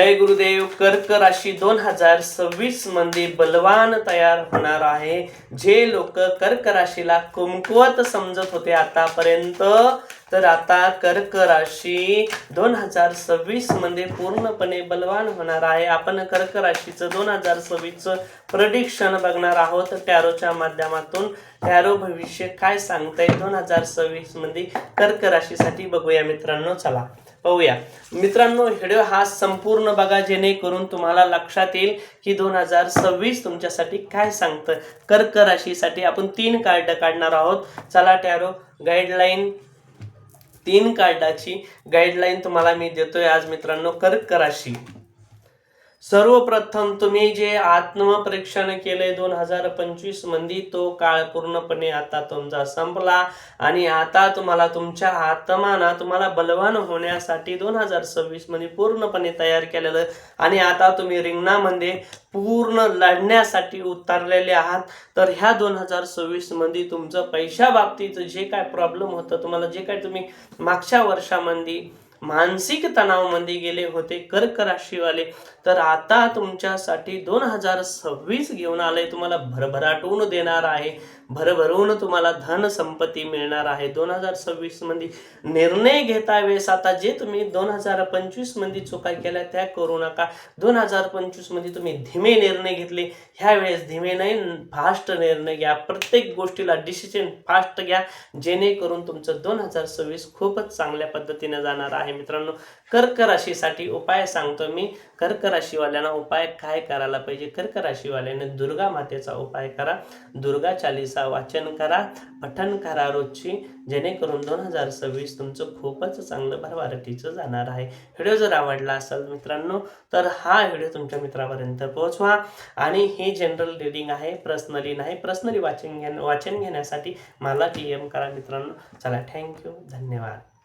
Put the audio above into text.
जय गुरुदेव कर्क राशी दोन हजार सव्वीसमध्ये बलवान तयार होणार आहे. जे लोक कर्क राशीला कुमकुवत समजत होते आतापर्यंत तर आता कर्क राशी दोन हजार सव्वीसमध्ये पूर्णपणे बलवान होणार आहे. आपण कर्क राशीचं दोन हजार सव्वीसचं प्रडिक्शन बघणार आहोत टॅरोच्या माध्यमातून. टॅरो भविष्य काय सांगताय दोन हजार सव्वीसमध्ये कर्क राशीसाठी बघूया मित्रांनो चला. पाहूया. मित्रांनो व्हिडिओ हा संपूर्ण बघा जेणेकरून तुम्हाला लक्षात येईल की दोन हजार सव्वीस तुमच्यासाठी काय सांगतं. कर्क राशीसाठी आपण तीन कार्ड काढणार आहोत. चला टॅरो गाईडलाईन तीन कार्डाची गाईडलाईन तुम्हाला मी देतोय आज मित्रांनो कर्क राशी. सर्वप्रथम तुम्ही जे आत्मपरीक्षण केले दोन हजार पंचवीसमध्ये तो काळ पूर्णपणे आता तुमचा संपला. आणि आता तुम्हाला तुमच्या आत्माना तुम्हाला बलवान होण्यासाठी दोन हजार सव्वीसमध्ये पूर्णपणे तयार केलेलं. आणि आता तुम्ही रिंगणामध्ये पूर्ण लढण्यासाठी उतरलेले आहात. तर ह्या दोन हजार सव्वीसमध्ये तुमचं पैशा बाबतीत जे काय प्रॉब्लेम होतं तुम्हाला जे काय तुम्ही मागच्या वर्षामध्ये मानसिक तणावमध्ये गेले होते कर्क राशीवाले. तर आता तुमच्यासाठी दोन हजार सव्वीस घेऊन आले तुम्हाला भरभराटून देणार आहे. भरभरून तुम्हाला धन संपत्ती मिळणार आहे. दोन हजार सव्वीसमध्ये निर्णय घेता वेळेस आता जे तुम्ही दोन हजार पंचवीसमध्ये चुका केल्या त्या करू नका. दोन हजार पंचवीसमध्ये तुम्ही धीमे निर्णय घेतले. ह्या वेळेस धीमे नाही फास्ट निर्णय घ्या. प्रत्येक गोष्टीला डिसिजन फास्ट घ्या. जेणेकरून तुमचं दोन हजार सव्वीस खूपच चांगल्या पद्धतीने जाणार आहे. मित्रांनो. कर्क राशीसाठी उपाय सांगतो मी. कर्क राशीवाल्यांना उपाय काय करायला पाहिजे? कर्क राशीवाल्याने दुर्गा मातेचा उपाय करा. दुर्गा चालीसा वाचन करा. पठण करा रोजची. जेणेकरून दोन हजार सव्वीस तुमचं खूपच चांगलं भरभराटीचं जाणार आहे. व्हिडिओ जर आवडला असेल मित्रांनो तर हा व्हिडिओ तुमच्या मित्रापर्यंत पोहोचवा. आणि हे जनरल रिडिंग आहे पर्सनली नाही पर्सनली वाचन घे वाचन घेण्यासाठी मला टी एम करा मित्रांनो. चला थँक्यू. धन्यवाद.